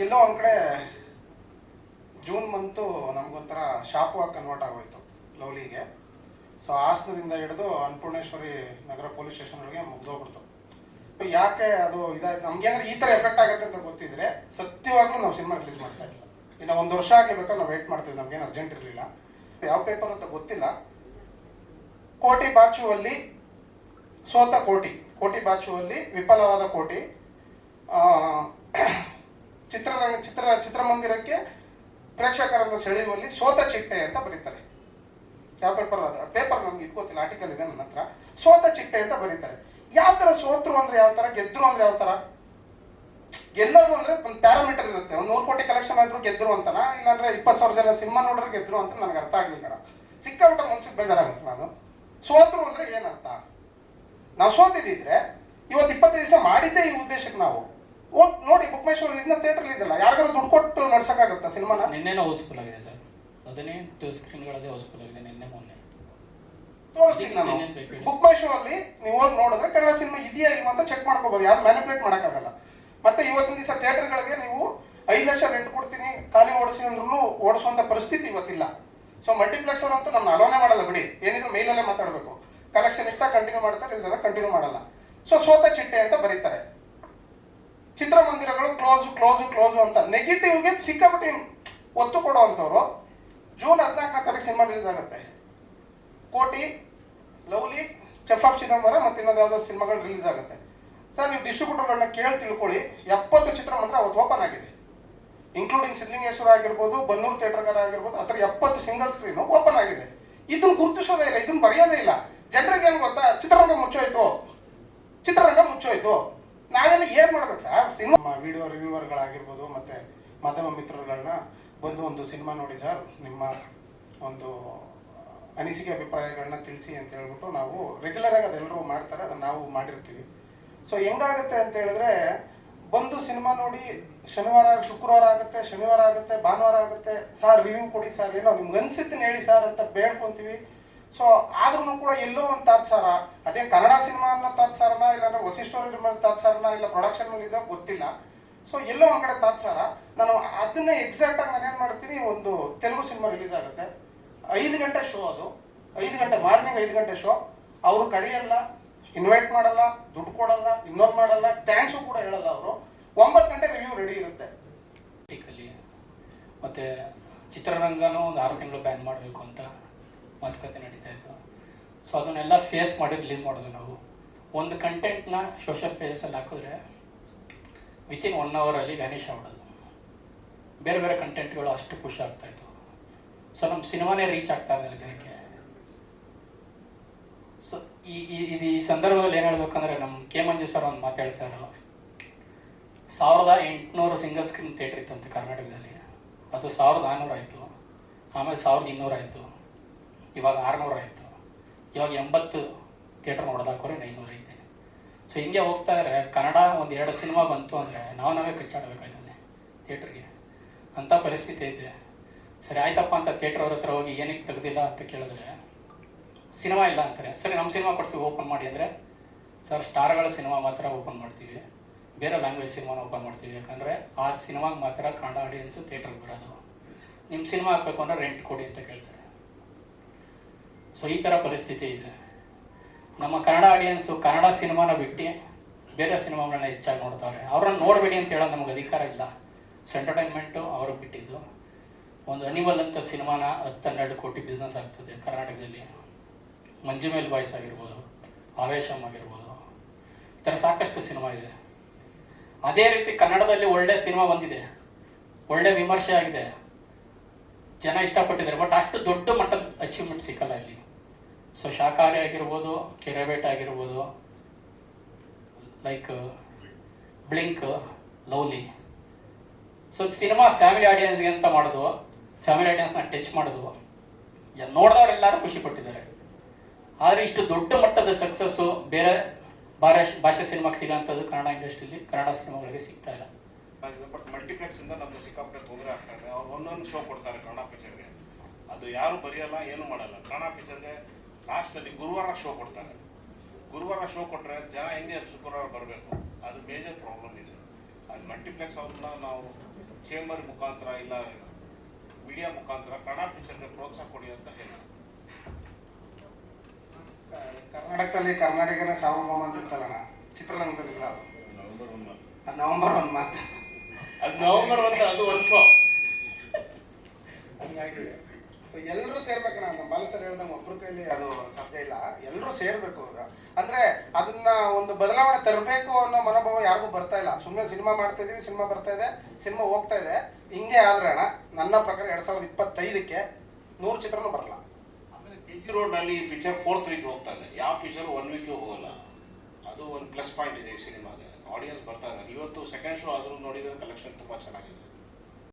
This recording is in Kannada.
ಎಲ್ಲೋ ಒಂದ್ ಕಡೆ ಜೂನ್ ಮಂತು ನಮಗೊಂಥರ ಶಾಪವಾಗಿ ಕನ್ವರ್ಟ್ ಆಗೋಯ್ತು ಲವ್ಲಿಗೆ ಸೊ ಹಾಸನದಿಂದ ಹಿಡಿದು ಅನ್ನಪೂರ್ಣೇಶ್ವರಿ ನಗರ ಪೊಲೀಸ್ ಸ್ಟೇಷನ್ ಒಳಗೆ ಮುಗ್ದೋಗ್ಬಿಡ್ತು. ಯಾಕೆ ಅದು ಇದಾಯ್ತು? ನಮ್ಗೆ ಅಂದ್ರೆ ಈ ತರ ಎಫೆಕ್ಟ್ ಆಗುತ್ತೆ ಅಂತ ಗೊತ್ತಿದ್ರೆ ಸತ್ಯವಾಗ್ಲೂ ನಾವು ಸಿನಿಮಾ ರಿಲೀಸ್ ಮಾಡ್ತಾ ಇಲ್ಲ. ಇನ್ನು ಒಂದು ವರ್ಷ ಆಗ್ಲೇಬೇಕಾದ್ರೆ ನಾವು ವೇಟ್ ಮಾಡ್ತೀವಿ ನಮ್ಗೇನು ಅರ್ಜೆಂಟ್ ಇರಲಿಲ್ಲ. ಯಾವ ಪೇಪರ್ ಅಂತ ಗೊತ್ತಿಲ್ಲ. ಕೋಟಿ ಬಾಚುವಲ್ಲಿ ಸೋತ ಕೋಟಿ. ಕೋಟಿ ಬಾಚುವಲ್ಲಿ ವಿಫಲವಾದ ಕೋಟಿ. ಚಿತ್ರರಂಗ ಚಿತ್ರ, ಚಿತ್ರಮಂದಿರಕ್ಕೆ ಪ್ರೇಕ್ಷಕರನ್ನು ಸೆಳೆಯುವಲ್ಲಿ ಸೋತ ಚಿಟ್ಟೆ ಅಂತ ಬರೀತಾರೆ. ಯಾವ ಪೇಪರ್ ಅದು? ಪೇಪರ್ ನಮ್ಗೆ ಇದು ಆರ್ಟಿಕಲ್ ಇದೆ ನನ್ನ ಹತ್ರ. ಸೋತ ಚಿಟ್ಟೆ ಅಂತ ಬರೀತಾರೆ. ಯಾವ ತರ ಸೋತ್ರು ಅಂದ್ರೆ ಯಾವ ತರ, ಗೆದ್ರು ಅಂದ್ರೆ ಯಾವ ತರ? ಗೆಲ್ಲೋದು ಅಂದ್ರೆ ಒಂದು ಪ್ಯಾರಾಮೀಟರ್ ಇರುತ್ತೆ. ಒಂದು ನೂರು ಕೋಟಿ ಕಲೆಕ್ಷನ್ ಆದ್ರೂ ಗೆದ್ರು ಅಂತನ? ಇಲ್ಲಾಂದ್ರೆ ಇಪ್ಪತ್ತು ಸಾವಿರ ಜನ ಸಿನಿಮಾ ನೋಡ್ರೆ ಗೆದ್ರು ಅಂತ ನನಗೆ ಅರ್ಥ ಆಗ್ಲಿಲ್ಲ ಸಿಕ್ಕಾಬಿಟ್ಟ ಮನ್ಸಿಗೆ ಬೇಜಾರಾಗುತ್ತೆ ನಾನು ಸೋತರು ಅಂದ್ರೆ ಏನರ್ಥ? ನಾವು ಸೋತಿದ್ದಿದ್ರೆ ಇವತ್ತು ಇಪ್ಪತ್ತು ದಿವಸ ಮಾಡಿದ್ದೇ ಈ ಉದ್ದೇಶಕ್ಕೆ ನಾವು. ನೋಡಿ ಬುಕ್ ಮೈ ಶೋ ಇನ್ನ ಥಿಯೇಟರ್ ಇದೆಯಲ್ಲ ಯಾರಿಗಾರು ದುಡ್ಡು ಕೊಟ್ಟು ನಡ್ಸಕ್ಕಾಗತ್ತಾ ಸಿನಿಮಾನ ನಿನ್ನೆನೂ ಹೌಸ್ಫುಲ್ ಆಗಿದೆ ಸರ್. ಹದಿನೆಂಟು ಸ್ಕ್ರೀನ್ಗಳದೇ ಹೌಸ್ಫುಲ್ ಆಗಿದೆ ನಿನ್ನೆ ಮೊನ್ನೆ. ತೋರಿಸ್ತೀನಿ ನಾನು. ಇನ್ನೇನ್ ಬುಕ್ ಮೈ ಶೋ ಅಲ್ಲಿ ನೀವು ಹೋಗಿ ನೋಡಿದ್ರೆ ಕನ್ನಡ ಸಿನಿಮಾ ಇದೆಯಾ ಇಲ್ವಾ ಅಂತ ಚೆಕ್ ಮಾಡ್ಕೋಬಹುದು ಯಾರು ಮ್ಯಾನಿಪುಲೇಟ್ ಮಾಡೋಕ್ಕಾಗಲ್ಲ. ಮತ್ತೆ ಇವತ್ತಿನ ದಿವಸ ಥಿಯೇಟರ್ಗಳಿಗೆ ನೀವು ಐದು ಲಕ್ಷ ರೆಂಟ್ ಕೊಡ್ತೀನಿ ಖಾಲಿ ಓಡಿಸಿ ಅಂದ್ರೂ ಓಡಿಸುವಂತ ಪರಿಸ್ಥಿತಿ ಇವತ್ತಿಲ್ಲ. ಸೊ ಮಲ್ಟಿಪ್ಲೆಕ್ಸ್ ಅವರು ಅಂತೂ ನಮ್ಮ ಅಲೋನೆ ಮಾಡಲ್ಲ ಬಿಡಿ. ಏನಿದ್ರು ಮೇಲಲ್ಲೇ ಮಾತಾಡಬೇಕು. ಕಲೆಕ್ಷನ್ ಇಷ್ಟ ಕಂಟಿನ್ಯೂ ಮಾಡ್ತಾರೆ ಇಲ್ದಾರ ಕಂಟಿನ್ಯೂ ಮಾಡಲ್ಲ. ಸೊ ಸೋತ ಚಿಟ್ಟೆ ಅಂತ ಬರೀತಾರೆ. ಚಿತ್ರಮಂದಿರಗಳು ಕ್ಲೋಸ್ ಕ್ಲೋಸ್ ಕ್ಲೋಸ್ ಅಂತ. ನೆಗೆಟಿವ್ಗೆ ಸಿಕ್ಕಾಪಟ್ಟೆ ಒತ್ತು ಕೊಡುವಂಥವ್ರು. ಜೂನ್ ಹದಿನಾಲ್ಕನೇ ತಾರೀಕು ಸಿನಿಮಾ ರಿಲೀಸ್ ಆಗುತ್ತೆ. ಕೋಟಿ, ಲವ್ಲಿ ಚೆಫ್ ಆಫ್ ಚಿದಂಬರ ಮತ್ತು ಇನ್ನೊಂದು ಯಾವುದೋ ಸಿನಿಮಾಗಳು ರಿಲೀಸ್ ಆಗುತ್ತೆ. ಸರ್ ನೀವು ಡಿಸ್ಟ್ರಿಬ್ಯೂಟರ್ಗಳನ್ನ ಕೇಳಿ ತಿಳ್ಕೊಳ್ಳಿ. ಎಪ್ಪತ್ತು ಚಿತ್ರಮಂದಿರ ಅವತ್ತು ಓಪನ್ ಆಗಿದೆ. ಇನ್ಕ್ಲೂಡಿಂಗ್ ಸಿದ್ಲಿಂಗೇಶ್ವರ ಆಗಿರ್ಬೋದು, ಬನ್ನೂರು ಥಿಯೇಟರ್ಗಾರ ಆಗಿರ್ಬೋದು, ಆ ಥರ ಎಪ್ಪತ್ತು ಸಿಂಗಲ್ ಸ್ಕ್ರೀನ್ ಓಪನ್ ಆಗಿದೆ. ಇದನ್ನು ಗುರುತಿಸೋದೇ ಇಲ್ಲ ಇದನ್ನ ಬರೆಯೋದೇ ಇಲ್ಲ. ಜನರಿಗೆ ಏನು ಗೊತ್ತಾ? ಚಿತ್ರರಂಗ ಮುಚ್ಚೋಯ್ತು. ಚಿತ್ರರಂಗ ಮುಚ್ಚೋಯ್ತು. ನಾವೆಲ್ಲ ಏನ್ ಮಾಡ್ಬೇಕು ಸರ್ ಸಿನಿಮಾ ವಿಡಿಯೋ ರಿವ್ಯೂವರ್ಗಳಾಗಿರ್ಬೋದು ಮತ್ತೆ ಮಾಧ್ಯಮ ಮಿತ್ರರುಗಳನ್ನ ಬಂದು ಒಂದು ಸಿನಿಮಾ ನೋಡಿ ಸರ್ ನಿಮ್ಮ ಒಂದು ಅನಿಸಿಕೆ ಅಭಿಪ್ರಾಯಗಳನ್ನ ತಿಳಿಸಿ ಅಂತ ಹೇಳ್ಬಿಟ್ಟು ನಾವು ರೆಗ್ಯುಲರ್ ಆಗಿ ಅದೆಲ್ಲರೂ ಮಾಡ್ತಾರೆ, ಅದನ್ನ ನಾವು ಮಾಡಿರ್ತೀವಿ. ಸೊ ಹೆಂಗಾಗುತ್ತೆ ಅಂತ ಹೇಳಿದ್ರೆ, ಬಂದು ಸಿನಿಮಾ ನೋಡಿ, ಶನಿವಾರ, ಶುಕ್ರವಾರ ಆಗುತ್ತೆ, ಶನಿವಾರ ಆಗುತ್ತೆ, ಭಾನುವಾರ ಆಗುತ್ತೆ ಸರ್ ರಿವ್ಯೂ ಕೊಡಿ ಸರ್ ಏನೋ ನಿಮ್ಗೆ ಅನ್ಸಿದ್ದನ್ನ ಹೇಳಿ ಸರ್ ಅಂತ ಬೇಡ್ಕೊಂತೀವಿ. ಸೊ ಆದ್ರೂ ಕೂಡ ಎಲ್ಲೋ ಒಂದು ತಾತ್ಸಾರ. ಅದೇ ಕನ್ನಡ ಸಿನಿಮಾ ಅನ್ನೋ ತಾತ್ಸಾರನ ಇಲ್ಲಾಂದ್ರೆ ವಸಿಷ್ಠವ್ರ ಮೇಲೆ ತಾತ್ಸಾರನ ಇಲ್ಲ ಪ್ರೊಡಕ್ಷನ್ ಮೇಲೆ ಗೊತ್ತಿಲ್ಲ. ಸೊ ಎಲ್ಲೋ ಒಂದ್ ಕಡೆ ತಾತ್ಸಾರ. ನಾನು ಅದನ್ನ ಎಕ್ಸಾಕ್ಟ್ ಆಗಿ ನಾನು ಏನ್ ಮಾಡ್ತೀನಿ, ಒಂದು ತೆಲುಗು ಸಿನಿಮಾ ರಿಲೀಸ್ ಆಗುತ್ತೆ. ಐದು ಗಂಟೆ ಶೋ ಅದು. ಐದು ಗಂಟೆ, ಮಾರ್ನಿಂಗ್ ಐದು ಗಂಟೆ ಶೋ ಅವರು ಕರೆಯಲ್ಲ ಇನ್ವೈಟ್ ಮಾಡಲ್ಲ, ದುಡ್ಡು ಕೊಡಲ್ಲ, ಇನ್ನೊಂದು ಮಾಡಲ್ಲ ಥ್ಯಾಂಕ್ಸು ಕೂಡ ಹೇಳಲ್ಲ ಅವರು. ಒಂಬತ್ತು ಗಂಟೆ ರಿವ್ಯೂ ರೆಡಿ ಇರುತ್ತೆ. ಮತ್ತೆ ಚಿತ್ರರಂಗನೂ ಒಂದು ಆರು ತಿಂಗಳು ಬ್ಯಾನ್ ಮಾಡಬೇಕು ಅಂತ ಮಾತುಕತೆ ನಡೀತಾ ಇತ್ತು. ಸೊ ಅದನ್ನೆಲ್ಲ ಫೇಸ್ ಮಾಡಿ ರಿಲೀಸ್ ಮಾಡೋದು ನಾವು. ಒಂದು ಕಂಟೆಂಟ್ನ ಸೋಷಿಯಲ್ ಪೇಜಸಲ್ಲಿ ಹಾಕಿದ್ರೆ ವಿತಿನ್ ಒನ್ ಅವರಲ್ಲಿ ವ್ಯಾನಿಷ್ ಆಗ್ಬಿಡೋದು. ಬೇರೆ ಬೇರೆ ಕಂಟೆಂಟ್ಗಳು ಅಷ್ಟು ಖುಷಿ ಆಗ್ತಾಯಿತ್ತು ಸೊ ನಮ್ಮ ಸಿನಿಮಾನೇ ರೀಚ್ ಆಗ್ತಾ ಇರಲಿಲ್ಲ ಜನಕ್ಕೆ. ಸೊ ಈ, ಈ- ಸಂದರ್ಭದಲ್ಲಿ ಏನು ಹೇಳ್ಬೇಕಂದ್ರೆ ನಮ್ಮ ಕೆ ಮಂಜು ಸರ್ ಒಂದು ಮಾತು ಹೇಳ್ತಾರಲ್ಲ ಸಾವಿರದ ಎಂಟುನೂರು ಸಿಂಗಲ್ ಸ್ಕ್ರೀನ್ ಥಿಯೇಟರ್ ಇತ್ತಂತೆ ಕರ್ನಾಟಕದಲ್ಲಿ. ಅದು ಸಾವಿರದ ನಾನ್ನೂರ ಆಯಿತು ಆಮೇಲೆ ಸಾವಿರದ ಇನ್ನೂರು ಆಯಿತು ಇವಾಗ ಆರುನೂರು ಆಯಿತು ಇವಾಗ ಎಂಬತ್ತು ಥಿಯೇಟರ್ ನೋಡೋದಾಕೋರೆ ಐನೂರು ಐತೆ. ಸೊ ಹಿಂಗೆ ಹೋಗ್ತಾ ಇದ್ರೆ ಕನ್ನಡ ಒಂದು ಎರಡು ಸಿನಿಮಾ ಬಂತು ಅಂದರೆ ನಾವು ನಾವೇ ಕಚ್ಚಾಡಬೇಕಾಯ್ತದೆ ಥಿಯೇಟ್ರಿಗೆ. ಅಂಥ ಪರಿಸ್ಥಿತಿ ಐತೆ. ಸರಿ, ಆಯ್ತಪ್ಪ ಅಂತ ಥಿಯೇಟ್ರ್ ಅವ್ರ ಹತ್ರ ಹೋಗಿ ಏನಕ್ಕೆ ತೆಗ್ದಿಲ್ಲ ಅಂತ ಕೇಳಿದ್ರೆ, ಸಿನಿಮಾ ಇಲ್ಲ ಅಂತಾರೆ. ಸರಿ ನಮ್ಮ ಸಿನಿಮಾ ಕೊಡ್ತೀವಿ, ಓಪನ್ ಮಾಡಿ ಅಂದರೆ, ಸರ್, ಸ್ಟಾರ್ಗಳ ಸಿನಿಮಾ ಮಾತ್ರ ಓಪನ್ ಮಾಡ್ತೀವಿ. ಬೇರೆ ಲ್ಯಾಂಗ್ವೇಜ್ ಸಿನಿಮಾನ ಓಪನ್ ಮಾಡ್ತೀವಿ. ಯಾಕಂದರೆ ಆ ಸಿನಿಮಾಗೆ ಮಾತ್ರ ಕನ್ನಡ ಆಡಿಯನ್ಸು ಥಿಯೇಟ್ರಿಗೆ ಬರೋದು. ನಿಮ್ಮ ಸಿನಿಮಾ ಹಾಕ್ಬೇಕು ಅಂದ್ರೆ ರೆಂಟ್ ಕೊಡಿ ಅಂತ ಕೇಳ್ತಾರೆ. ಸೊ ಈ ಥರ ಪರಿಸ್ಥಿತಿ ಇದೆ. ನಮ್ಮ ಕನ್ನಡ ಆಡಿಯನ್ಸು ಕನ್ನಡ ಸಿನಿಮಾನ ಬಿಟ್ಟು ಬೇರೆ ಸಿನಿಮಾಗಳನ್ನ ಹೆಚ್ಚಾಗಿ ನೋಡ್ತಾರೆ. ಅವ್ರನ್ನ ನೋಡಬೇಡಿ ಅಂತ ಹೇಳೋದು ನಮಗೆ ಅಧಿಕಾರ ಇಲ್ಲ. ಸೊ ಎಂಟರ್ಟೈನ್ಮೆಂಟು ಅವ್ರಿಗೆ ಬಿಟ್ಟಿದ್ದು. ಒಂದು ಅನಿಮಲ್ ಅಂತ ಸಿನಿಮಾನ ಹತ್ತು ಹನ್ನೆರಡು ಕೋಟಿ ಬಿಸ್ನೆಸ್ ಆಗ್ತದೆ ಕರ್ನಾಟಕದಲ್ಲಿ. ಮಂಜುಮೇಲ್ ಬಾಯ್ಸ್ ಆಗಿರ್ಬೋದು ಆವೇಶಮ್ ಆಗಿರ್ಬೋದು. ಈ ಥರ ಸಾಕಷ್ಟು ಸಿನಿಮಾ ಇದೆ. ಅದೇ ರೀತಿ ಕನ್ನಡದಲ್ಲಿ ಒಳ್ಳೆ ಸಿನಿಮಾ ಬಂದಿದೆ. ಒಳ್ಳೆ ವಿಮರ್ಶೆ ಆಗಿದೆ. ಜನ ಇಷ್ಟಪಟ್ಟಿದ್ದಾರೆ. ಬಟ್ ಅಷ್ಟು ದೊಡ್ಡ ಮಟ್ಟದ ಸಿಕ್ಕಲ್ಲ ಇಲ್ಲಿ ಸೊ ಶಾಖಾಹಾರಿ ಆಗಿರ್ಬೋದು, ಕೆರೆಬೇಟ್ ಆಗಿರ್ಬೋದು like blink lovely so cinema family ಆಡಿಯನ್ಸ್ಗೆ ಅಂತ ಮಾಡೋದು? ಫ್ಯಾಮಿಲಿ ಆಡಿಯನ್ಸ್ನ ಟಚ್ ಮಾಡೋದು. ನೋಡ್ದವ್ರೆಲ್ಲರೂ ಖುಷಿ ಪಟ್ಟಿದ್ದಾರೆ. ಆದರೆ ಇಷ್ಟು ದೊಡ್ಡ ಮಟ್ಟದ ಸಕ್ಸಸ್ಸು ಬೇರೆ ಭಾಷೆ ಭಾಷೆ ಸಿನಿಮಾಗೆ ಸಿಗೋಂಥದ್ದು ಕನ್ನಡ ಇಂಡಸ್ಟ್ರಿಲಿ ಕನ್ನಡ ಸಿನಿಮಾಗಳಿಗೆ ಸಿಗ್ತಾ ಇಲ್ಲ. ಬಟ್ ಮಲ್ಟಿಪ್ಲೆಕ್ಸ್ ಇಂದ ನಮ್ಗೆ ಸಿಕ್ಕಾಪಟ್ಟೆ ತೊಂದರೆ ಆಗ್ತಾ ಇದೆ. ಅವ್ರು ಒಂದೊಂದು ಶೋ ಕೊಡ್ತಾರೆ ಕನ್ನಡ ಪಿಕ್ಚರ್ಗೆ ಅದು ಯಾರು ಬರೆಯಲ್ಲ ಏನು ಮಾಡಲ್ಲ. ಕನ್ನಡ ಪಿಕ್ಚರ್ಗೆ ಲಾಸ್ಟಲ್ಲಿ ಗುರುವಾರ ಶೋ ಕೊಡ್ತಾರೆ. ಗುರುವಾರ ಶೋ ಕೊಟ್ಟರೆ ಜನ ಹೆಂಗೆ ಶುಕ್ರವಾರ ಬರಬೇಕು? ಅದು ಮೇಜರ್ ಪ್ರಾಬ್ಲಮ್ ಇದೆ. ಅದು ಮಲ್ಟಿಪ್ಲೆಕ್ಸ್ ಅವ್ರನ್ನ ನಾವು ಚೇಂಬರ್ ಮುಖಾಂತರ ಇಲ್ಲ ಮೀಡಿಯಾ ಮುಖಾಂತರ ಕನ್ನಡ ಪಿಕ್ಚರ್ಗೆ ಪ್ರೋತ್ಸಾಹ ಕೊಡಿ ಅಂತ ಹೇಳಿ. ಕರ್ನಾಟಕದಲ್ಲಿ ಕರ್ನಾಟಕನೇ ಸಾರ್ವಭೌಮ ಅಂತ ಇರ್ತಾರಣ ಚಿತ್ರರಂಗದಲ್ಲಿ ಇಲ್ಲ ಅದು? ಅದು ನವೆಂಬರ್ ಒಂದು ಮಾತು ಅದು ನವೆಂಬರ್ ಒಂದು ಅದು ಒಂದು ಶೋ ಹಂಗಾಗಿ ಎಲ್ಲರೂ ಸೇರ್ಬೇಕಣ್ಣ. ನಮ್ಮ ಬಾಲು ಸರ್ ಹೇಳ್ದಂಗೆ ಒಬ್ರ ಕೈಲಿ ಅದು ಸಾಧ್ಯ ಇಲ್ಲ. ಎಲ್ಲರೂ ಸೇರ್ಬೇಕು ಈಗ ಅಂದ್ರೆ ಅದನ್ನ ಒಂದು ಬದಲಾವಣೆ ತರಬೇಕು ಅನ್ನೋ ಮನೋಭಾವ ಯಾರಿಗೂ ಬರ್ತಾ ಇಲ್ಲ. ಸುಮ್ಮನೆ ಸಿನಿಮಾ ಮಾಡ್ತಾ ಇದೀವಿ, ಸಿನಿಮಾ ಬರ್ತಾ ಇದೆ, ಸಿನಿಮಾ ಹೋಗ್ತಾ ಇದೆ. ಹಿಂಗೆ ಆದ್ರೆ ಅಣ್ಣ, ನನ್ನ ಪ್ರಕಾರ ಎರಡ್ ಸಾವಿರದ ಇಪ್ಪತ್ತೈದಕ್ಕೆ ನೂರು ಚಿತ್ರನೂ ಬರಲ್ಲ. ಆಮೇಲೆ ಕೆ ಜಿ ಈ ಪಿಕ್ಚರ್ ಫೋರ್ತ್ ವೀಕ್ ಹೋಗ್ತಾ ಇದೆ. ಯಾವ ಪಿಕ್ಚರ್ ಒನ್ ವೀಕ್ ಹೋಗಲ್ಲ. ಅದು ಒಂದು ಪ್ಲಸ್ ಪಾಯಿಂಟ್ ಇದೆ ಈ ಸಿನಿಮಾಗೆ. ಆಡಿಯನ್ಸ್ ಬರ್ತಾ ಇದ್ದಾರೆ ಇವತ್ತು ಸೆಕೆಂಡ್ ಶೋ ಆದರೂ ನೋಡಿದ್ರೆ ಕಲೆಕ್ಷನ್ ತುಂಬ ಚೆನ್ನಾಗಿದೆ.